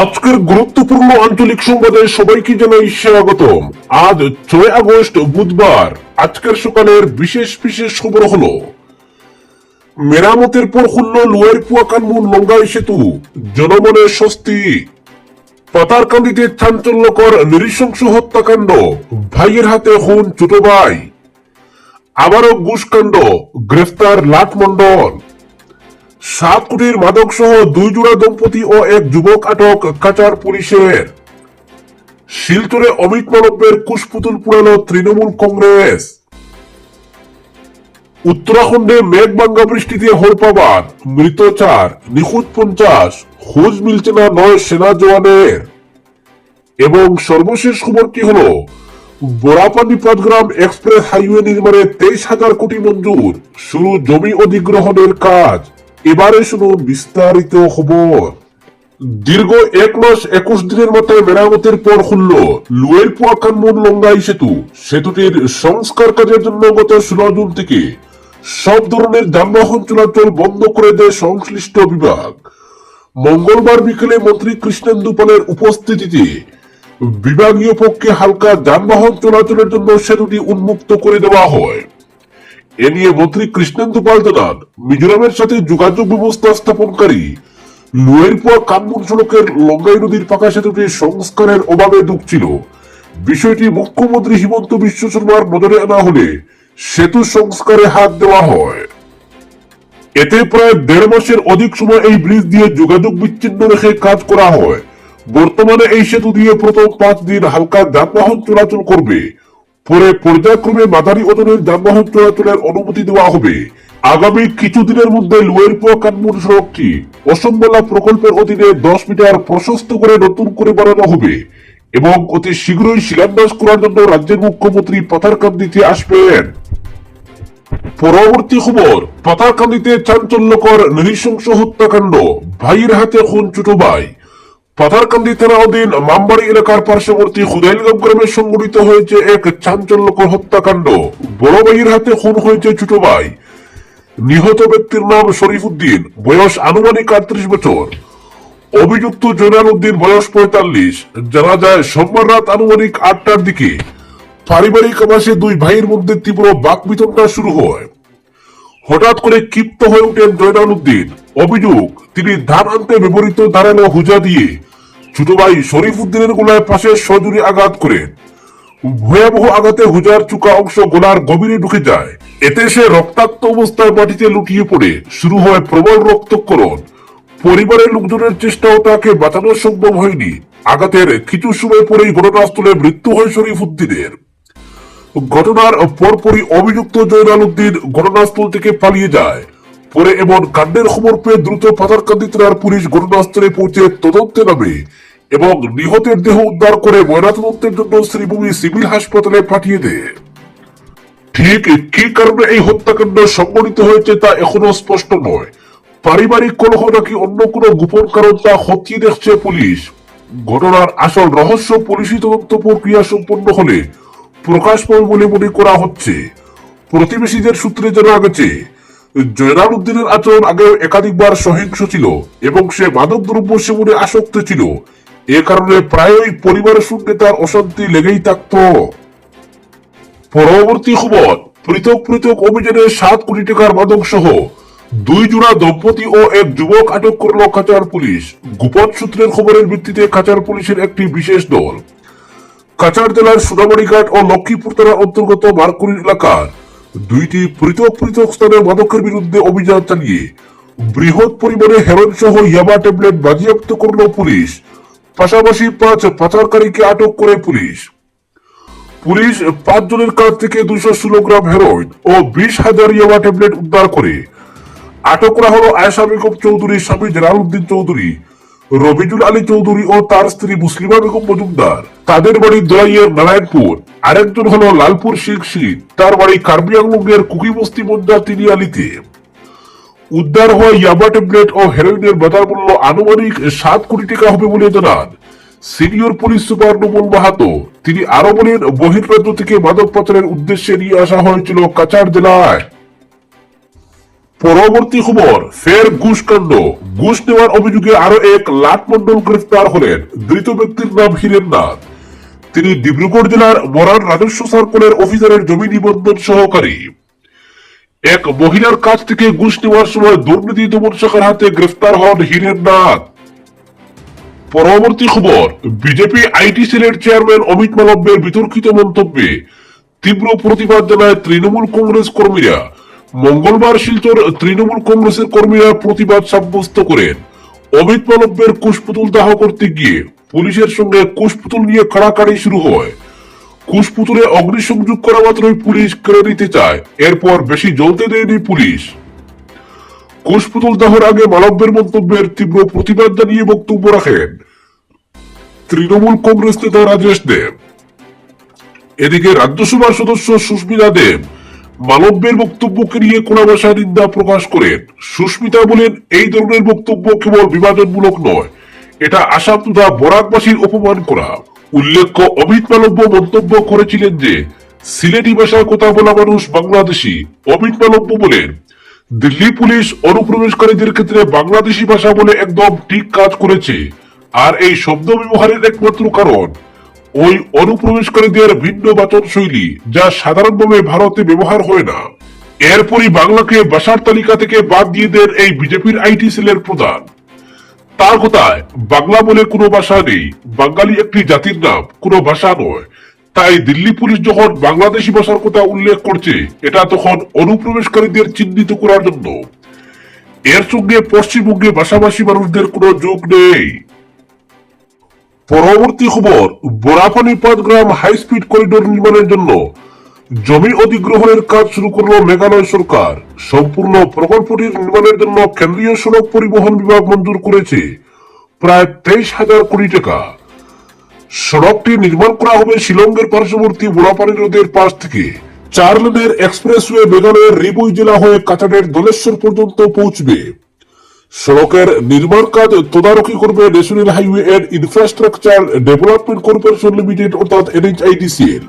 আজকের গুরুত্বপূর্ণ আঞ্চলিক সংবাদে সবাইকে জানাই স্বাগতম। আজ ছয় আগস্ট বুধবার। আজকের সকালের বিশেষ বিশেষ খবর হলো, মেরামতের পর খুলল লোয়ের কুয়াকানমুন লঙ্গাই সেতু। জনমনে স্বস্তি। পাতারকান্দিতে চাঞ্চল্যকর নৃশংস হত্যাকাণ্ড। ভাইয়ের হাতে খুন ছোট ভাই। আবারও ঘুষকাণ্ড। গ্রেফতার লাট মন্ডল সাত কোটির মাদক সহ দুই জোড়া দম্পতি ও এক যুবক আটক কাচার পুলিশের। শিলচরে অমিত মালব্যের কুশপুতুল পুরানো তৃণমূল কংগ্রেস। উত্তরাখণ্ডে মেঘবাঙ্গা বৃষ্টিতে হরপাবাদ মৃত চার নিখুঁত পঞ্চাশ, খোঁজ মিলছে না নয় সেনা জওয়ানের। এবং সর্বশেষ খবরটি হলো? বোরাপানি পাঁচগ্রাম এক্সপ্রেস হাইওয়ে নির্মাণে তেইশ হাজার কোটি মঞ্জুর, শুরু জমি অধিগ্রহণের কাজ। এবারে শুনুন বিস্তারিত খবর। দীর্ঘ এক মাস একুশ দিনের মাথায় মেরামতের পর খুলল লুয়ের পুয়াকানমুন লঙ্গাই সেতু। সেতুটির সংস্কার কাজের জন্য গত ষোলো জুন থেকে সব ধরনের যানবাহন চলাচল বন্ধ করে দেয় সংশ্লিষ্ট বিভাগ। মঙ্গলবার বিকেলে মন্ত্রী কৃষ্ণেন্দু পালের উপস্থিতিতে বিভাগীয় পক্ষে হালকা যানবাহন চলাচলের জন্য সেতুটি উন্মুক্ত করে দেওয়া হয়। এ নিয়ে মন্ত্রী কৃষ্ণেন্দু পাল জানান, মিজোরামের সাথে যোগাযোগ ব্যবস্থা স্থাপনকারী লুয়েরপুয়া কানমুন সড়কের লঙ্গাই নদীর পাকা সেতুটি সংস্কারের অভাবে ঢুকছিল বিষয়টি মুখ্যমন্ত্রী হিমন্ত বিশ্ব শর্মার নজরে আনা হলে সেতু সংস্কারে হাত দেওয়া হয়। এতে প্রায় দেড় মাসের অধিক সময় এই ব্রিজ দিয়ে যোগাযোগ বিচ্ছিন্ন রেখে কাজ করা হয়। বর্তমানে এই সেতু দিয়ে প্রথম পাঁচ দিন হালকা যানবাহন চলাচল করবে। পরে পর্যায়ক্রমে মাঝারি ওজনের যানবাহন চলাচলের অনুমতি দেওয়া হবে। আগামী কিছুদিনের মধ্যে লোয়েরপুয়া কানমুন সড়কটি অসম্বলা প্রকল্পের অধীনে দশ মিটার প্রশস্ত করে নতুন করে বানানো হবে এবং অতি শীঘ্রই শিলান্যাস করার জন্য রাজ্যের মুখ্যমন্ত্রী পাথারকান্দিতে আসবেন। পরবর্তী খবর পাতারকান্দিতে চাঞ্চল্যকর নৃশংস হত্যাকাণ্ড। ভাইয়ের হাতে খুন ছোট ভাই। পাতারকান্দি থানা অধীন মামবাড়ি এলাকার পার্শ্ববর্তী খুদাইলগাঁও গ্রামে সংঘটিত হয়েছে এক চাঞ্চল্যকর হত্যাকাণ্ড। বড় ভাইয়ের হাতে খুন হয়েছে ছোট ভাই। নিহত ব্যক্তির নাম শরীফ উদ্দিন বয়স আনুমানিক আটত্রিশ বছর। অভিযুক্ত জয়নাল উদ্দিন, বয়স পঁয়তাল্লিশ। জানা যায়, সোমবার রাত আনুমানিক আটটার দিকে পারিবারিক আবাসে দুই ভাইয়ের মধ্যে তীব্র বাক বাকবিতণ্ডা শুরু হয়। হঠাৎ করে ক্ষিপ্ত হয়ে ওঠেন জয়নাল উদ্দিন। অভিযোগ, তিনি ধান আনতে ব্যবহৃত ধারালো হুজা দিয়ে ছোট ভাই শরীফ উদ্দিনের গোলায় পাশে সজুরি আঘাত করেন ভয়াবহ আঘাতে হুজার চুকা অংশ গোলার গভীরে ঢুকে যায়। এতে সে রক্তাক্ত অবস্থায় মাটিতে লুটিয়ে পড়ে। শুরু হয় প্রবল রক্তক্ষরণ। পরিবারের লোকজনের চেষ্টাও তাকে বাঁচানো সম্ভব হয়নি। আঘাতের কিছু সময় পরেই ঘটনাস্থলে মৃত্যু হয় শরীফ উদ্দিনের ঘটনার পরপরই অভিযুক্ত জয়নাল উদ্দিন ঘটনাস্থল থেকে পালিয়ে যায়। পরে এমন কাণ্ডের খবর পেয়ে দ্রুত পাথারকান্দি থানার পুলিশ ঘটনাস্থলে পৌঁছে তদন্তে নামে এবং নিহতের দেহ উদ্ধার করে ময়নাতদন্তের জন্য শ্রীভূমি সিভিল হাসপাতালে পাঠিয়ে দেয়। ঠিক কি কারণে এই হত্যাকাণ্ড সংঘটিত হয়েছে তা এখনও স্পষ্ট নয়। পারিবারিক কলহ নাকি অন্য কোনো গোপন কারণ তা খতিয়ে দেখছে পুলিশ। ঘটনার আসল রহস্য পুলিশি তদন্ত প্রক্রিয়া সম্পন্ন হলে প্রকাশ পাবে বলে মনে করা হচ্ছে। প্রতিবেশীদের সূত্রে জানা গেছে জয়নাল উদ্দিনের আচরণ আগেও একাধিকবার সহিংস ছিল এবং সে মাদক দ্রব্য সেবনে আসক্ত ছিল। এ কারণে প্রায়ই পরিবারের সঙ্গে তার অশান্তি লেগেই থাকতো। পরবর্তী খবর, পৃথক পৃথক অভিযানে সাত কোটি টাকার মাদক সহ দুই জোড়া দম্পতি ও এক যুবক আটক করল কাচার পুলিশ। গোপন সূত্রের খবরের ভিত্তিতে কাচার পুলিশের একটি বিশেষ দল। কাচার জেলার সোনামারিঘাট ও লক্ষ্মীপুর থানার অন্তর্গত মারকুড়ি এলাকার দুইটি পৃথক পৃথক স্থানে মাদকের বিরুদ্ধে অভিযান চালিয়ে বৃহৎ পরিমাণে হেরোইন সহ ইয়াবা ট্যাবলেট বাজেয়াপ্ত করল পুলিশ। পাশাপাশি পাঁচ পাচারকারীকে আটক করে পুলিশ। পুলিশ পাঁচ জনের কাছ থেকে দুইশো ষোলো গ্রাম হেরোইন ও বিশ হাজার ইয়াবা ট্যাবলেট উদ্ধার করে। আটক করা হলো আয়সা বেগম চৌধুরী স্বামী জালালউদ্দিন চৌধুরী রবিজুল আলী চৌধুরী ও তার স্ত্রী মুসলিমা বেগম মজুমদার। তাদের বাড়ি দোয়াইয়ের নারায়ণপুর। আরেকজন হলো লালপুর শেখ সিং তার বাড়ি কার্বি আংলুঙ্গের কুকিবস্তি তিনি আলিতে। উদ্ধার হওয়া ইয়াবা ট্যাবলেট ও হেরোইনের বাজার মূল্য আনুমানিক সাত কোটি টাকা হবে বলে জানান senior police super Nomal Mahato. তিনি আরও বলেন, বহির্রাজ্য থেকে মাদক পাচারের উদ্দেশ্যে নিয়ে আসা হয়েছিল কাচার জেলায়। পরবর্তী খবর, ফের ঘুষ কাণ্ড ঘুষ নেওয়ার অভিযোগে আরও এক লাট মন্ডল গ্রেফতার হলেন। ধৃত ব্যক্তির নাম হিরেন নাথ তিনি ডিব্রুগড় জেলার মরান রাজস্ব সার্কলের অফিসারের জমি নিবন্ধন সহকারী। এক মহিলার কাছ থেকে ঘুষ নেওয়ার সময় দুর্নীতি দমন শাখার হাতে গ্রেফতার হন হিরেন নাথ পরবর্তী খবর, বিজেপি আইটি সেলের চেয়ারম্যান অমিত মালব্যের বিতর্কিত মন্তব্যে তীব্র প্রতিবাদ জানায় তৃণমূল কংগ্রেস কর্মীরা। মঙ্গলবার শিলচর তৃণমূল কংগ্রেসের কর্মীরা প্রতিবাদ সাব্যস্ত করেন। অমিত মালব্যের কুশপুতুল দাহ করতে গিয়ে পুলিশের সঙ্গে কুশপুতুল নিয়ে কাড়াকাড়ি শুরু হয়। কুশপুতুলে অগ্নিসংযোগ করা মাত্রই পুলিশ কেড়ে নিতে চায়। এরপর বেশি জ্বলতে দেয়নি পুলিশ। কুশপুতুল দাহর আগে মালব্যের মন্তব্যের তীব্র প্রতিবাদ জানিয়ে বক্তব্য রাখেন তৃণমূল কংগ্রেস নেতা রাজেশ দেব। এদিকে রাজ্যসভার সদস্য সুস্মিতা দেব মালব্যের বক্তব্যকে নিয়ে কোনা ভাষায় নিন্দা প্রকাশ করেন সুস্মিতা বলেন, এই ধরনের বক্তব্য কেবল বিভাজনমূলক নয়, এটা আসাম তথা বরাকবাসীর অপমান করা। উল্লেখ্য, অমিত মালব্য মন্তব্য করেছিলেন যে, সিলেটি ভাষায় কথা বলা মানুষ বাংলাদেশি। অমিত মালব্য বলেন, দিল্লি পুলিশ অনুপ্রবেশকারীদের ক্ষেত্রে বাংলাদেশি ভাষা বলে একদম ঠিক কাজ করেছে। আর এই শব্দ ব্যবহারের একমাত্র কারণ ওই অনুপ্রবেশকারীদের ভিন্ন বাচন শৈলী যা সাধারণভাবে ভারতে ব্যবহার হয় না। এরপরই বাংলাকে ভাষার তালিকা থেকে বাদ দিয়ে দেন এই বিজেপির আইটি সেলের প্রধান। তার কথায়, বাংলা বলে কোনো ভাষা নেই, বাঙালি একটি জাতির নাম, কোনো ভাষা নয়। তাই দিল্লি পুলিশ যখন বাংলাদেশি ভাষার কথা উল্লেখ করছে, এটা তখন অনুপ্রবেশকারীদের চিহ্নিত করার জন্য। এর সঙ্গে পশ্চিমবঙ্গে ভাষাভাষী মানুষদের কোনো যোগ নেই। পরবর্তী খবর, Borapani Panchgram high speed corridor নির্মাণের জন্য জমি অধিগ্রহণের কাজ শুরু করল মেঘালয় সরকার। সম্পূর্ণ প্রকল্পটি নির্মাণের জন্য কেন্দ্রীয় সড়ক পরিবহন বিভাগ মঞ্জুর করেছে প্রায় তেইশ হাজার কোটি টাকা। সড়কটি নির্মাণ করা হবে শিলংয়ের পার্শ্ববর্তী বোরাপানি নদীর পাশ থেকে। চার লেনের এক্সপ্রেসওয়ে মেঘালয়ের রিবুই জেলা হয়ে কাছাড়ের দলেশ্বর পর্যন্ত পৌঁছবে। সড়কের নির্মাণ কাজ তদারকি করবে national highway and infrastructure development corporation limited অর্থাৎ এনএইচআইডিসিএল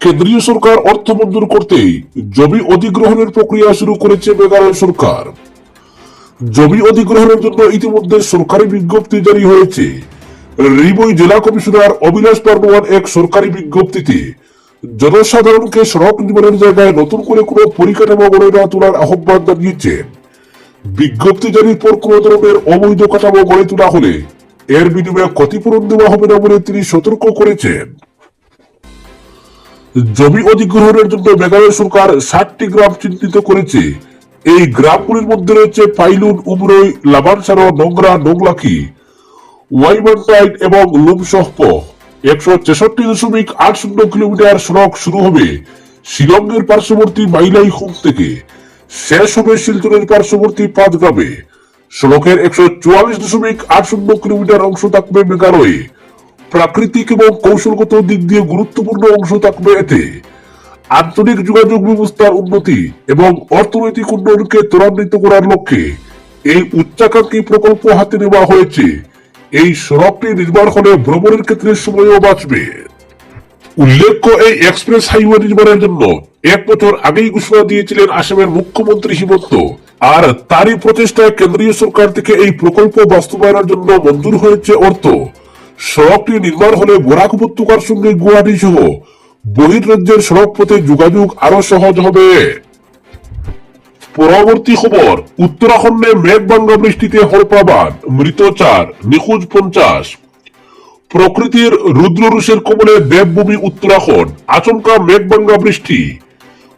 কেন্দ্রীয় সরকার অর্থ মঞ্জুর করতেই জমি অধিগ্রহণের প্রক্রিয়া শুরু করেছে মেঘালয় সরকার। জমি অধিগ্রহণের জন্য ইতিমধ্যে সরকারি বিজ্ঞপ্তি জারি হয়েছে। রিবই জেলা কমিশনার অবিনাশ বর্মন এক সরকারি বিজ্ঞপ্তিতে, জনসাধারণকে সড়ক নির্মাণের জায়গায় নতুন করে কোনো পরিকাঠামো গড়ে না তোলার আহ্বান জানিয়েছেন। বিজ্ঞপ্তি জারির পর কোন ধরনের অবৈধ কাঠামো গড়ে তোলা হলে এর বিনিময়ে ক্ষতিপূরণ দেওয়া হবে না বলে তিনি সতর্ক করেছেন। জমি অধিগ্রহণের জন্য মেঘালয় সরকার ষাটটি গ্রাম চিহ্নিত করেছে। এই গ্রামগুলির মধ্যে রয়েছে পাইলুন উমরই, লাবানসারো, নোংরা, নোংলাকি ওয়াইমান্টাইট এবং লুমসহপ। একশো ছেষট্টি দশমিক আট শূন্য কিলোমিটার সড়ক শুরু হবে শিলংয়ের পার্শ্ববর্তী মাইলাই খুম থেকে। শেষ হবে শিলচরের পার্শ্ববর্তী পাঁচ গ্রামে সড়কের একশো চুয়াল্লিশ দশমিক আট শূন্য কিলোমিটার অংশ থাকবে মেঘালয়ে। প্রাকৃতিক এবং কৌশলগত দিক দিয়ে গুরুত্বপূর্ণ অংশ থাকবে এতে। আঞ্চলিক যোগাযোগ ব্যবস্থার উন্নতি এবং অর্থনৈতিক উন্নয়নকে ত্বরান্বিত করার লক্ষ্যে এই উচ্চাকাঙ্ক্ষী প্রকল্প হাতে নেওয়া হয়েছে। এই সড়কটি নির্মাণ হলে ভ্রমণের ক্ষেত্রে সময়ও বাঁচবে। উল্লেখ্য এই এক্সপ্রেস হাইওয়ে নির্মাণের জন্য এক বছর আগেই ঘোষণা দিয়েছিলেন আসামের মুখ্যমন্ত্রী হিমন্ত। আর তারই প্রচেষ্টায় কেন্দ্রীয় সরকার থেকে এই প্রকল্প বাস্তবায়নের জন্য মঞ্জুর হয়েছে অর্থ। সড়কটি নির্মাণ হলে বরাক উপত্যকার সঙ্গে গুয়াহাটি সহ বহির রাজ্যের সড়ক পথে যোগাযোগ আরও সহজ হবে। পরবর্তী খবর, উত্তরাখণ্ডে মেঘবাঙ্গা বৃষ্টিতে হরপাবান মৃত চার, নিখোঁজ পঞ্চাশ। প্রকৃতির রুদ্ররুষের কবলে দেবভূমি উত্তরাখণ্ড। আচমকা মেঘবাঙ্গা বৃষ্টি।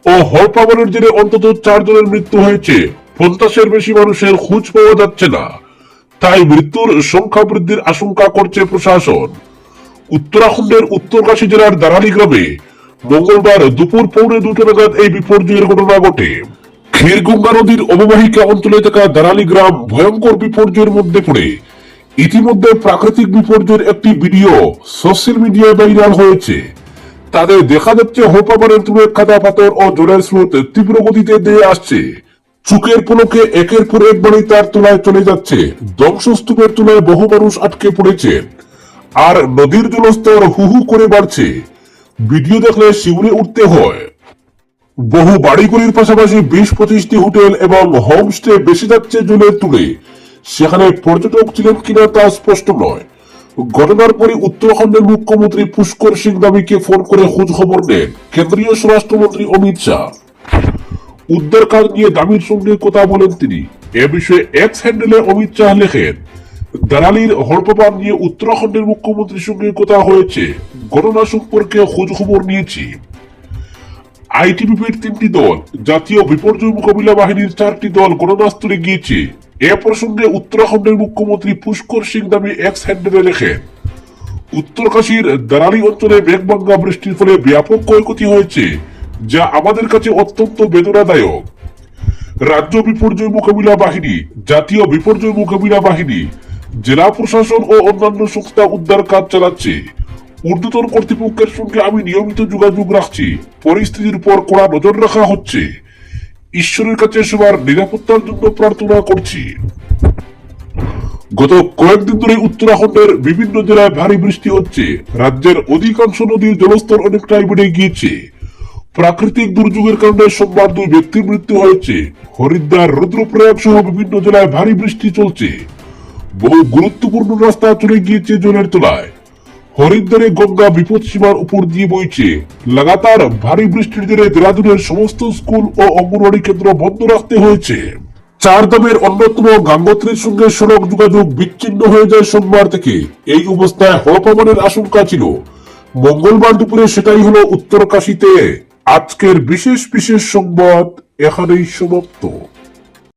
ও হরপাবনের জেরে অন্তত চারজনের মৃত্যু হয়েছে। পঞ্চাশের বেশি মানুষের খোঁজ পাওয়া যাচ্ছে না। তাই মৃত্যুর সংখ্যা বৃদ্ধির আশঙ্কা করছে প্রশাসন। উত্তরাখণ্ডের উত্তরকাশী জেলার দারালি গ্রামে মঙ্গলবার দুপুর পৌনে দুটো নাগাদ এই বিপর্যয়ের ঘটনা ঘটে। ক্ষীরগঙ্গা নদীর অববাহিকা অঞ্চলে থাকা দারালি গ্রাম ভয়ঙ্কর বিপর্যয়ের মধ্যে পড়ে। ইতিমধ্যে প্রাকৃতিক বিপর্যয়ের একটি ভিডিও সোশ্যাল মিডিয়ায় ভাইরাল হয়েছে। তাদের দেখা যাচ্ছে হোপাবারের তুলে কাদা পাথর ও জলের স্রোত তীব্র গতিতে দিয়ে আসছে। চুকের পলকে একের পর এক বাড়ি তার তোলায় চলে যাচ্ছে। ধ্বংসস্তূপের তুলায় বহু মানুষ আটকে পড়েছে। আর নদীর জলস্তর হু হু করে বাড়ছে। ভিডিও দেখলে শিউরে উঠতে হয়। বহু বাড়িগুলির পাশাপাশি বিশ পঁচিশটি হোটেল এবং হোমস্টে বেশি যাচ্ছে জলের তুলে। সেখানে পর্যটক ছিলেন কিনা তা স্পষ্ট নয়। ঘটনার পরে উত্তরাখণ্ডের মুখ্যমন্ত্রী পুষ্কর সিং দাবিকে ফোন করে খোঁজ খবর নেন কেন্দ্রীয় স্বরাষ্ট্রমন্ত্রী অমিত শাহ। উদ্ধার কাজ নিয়ে দামির সঙ্গে কথা বলেন তিনি। এ বিষয়ে এক্স হ্যান্ডেলে অমিত শাহ লেখেন, দালালির হড়পাপান নিয়ে উত্তরাখণ্ডের মুখ্যমন্ত্রীর সঙ্গে কথা হয়েছে, ঘটনা সম্পর্কে খোঁজ খবর নিয়েছি। আইটিবিপির তিনটি দল, জাতীয় বিপর্যয় মোকাবিলা বাহিনীর চারটি দল ঘটনাস্থলে গিয়েছে। এ প্রসঙ্গে উত্তরাখণ্ডের মুখ্যমন্ত্রী পুষ্কর সিং দামি এক্স হ্যান্ডেলে লেখেন উত্তরকাশীর দারালি অঞ্চলে মেঘবাঙ্গা বৃষ্টির ফলে ব্যাপক ক্ষয়ক্ষতি হয়েছে, যা আমাদের কাছে অত্যন্ত বেদনাদায়ক। রাজ্য বিপর্যয় মোকাবিলা বাহিনী, জাতীয় বিপর্যয় মোকাবিলা বাহিনী, জেলা প্রশাসন ও অন্যান্য সংস্থা উদ্ধার কাজ চালাচ্ছে। ঊর্ধ্বতন কর্তৃপক্ষের সঙ্গে আমি নিয়মিত যোগাযোগ রাখছি। পরিস্থিতির উপর কড়া নজর রাখা হচ্ছে। ঈশ্বরের কাছে সবার নিরাপত্তার জন্য প্রার্থনা করছি। গত কয়েকদিন ধরে উত্তরাখণ্ডের বিভিন্ন জেলায় ভারী বৃষ্টি হচ্ছে। রাজ্যের অধিকাংশ নদীর জলস্তর অনেকটাই বেড়ে গিয়েছে। প্রাকৃতিক দুর্যোগের কারণে সোমবার দুই ব্যক্তির মৃত্যু হয়েছে। হরিদ্বার, রুদ্রপ্রয়াগ সহ বিভিন্ন জেলায় ভারী বৃষ্টি চলছে। বহু গুরুত্বপূর্ণ রাস্তা চলে গিয়েছে জলের তলায়। হরিদ্বারে গঙ্গা বিপদ সীমার উপর দিয়ে বইছে, লাগাতার ভারী বৃষ্টির জেরে দেরাদুনের সমস্ত স্কুল ও অঙ্গনওয়াড়ি কেন্দ্র বন্ধ রাখতে হয়েছে। চারধামের অন্যতম গাঙ্গোত্রীর সঙ্গে সড়ক যোগাযোগ বিচ্ছিন্ন হয়ে যায় সোমবার থেকে। এই অবস্থায় হড়পাবনের আশঙ্কা ছিল। মঙ্গলবার দুপুরে সেটাই হলো উত্তরকাশীতে। আজকের বিশেষ বিশেষ সংবাদ এখানেই সমাপ্ত।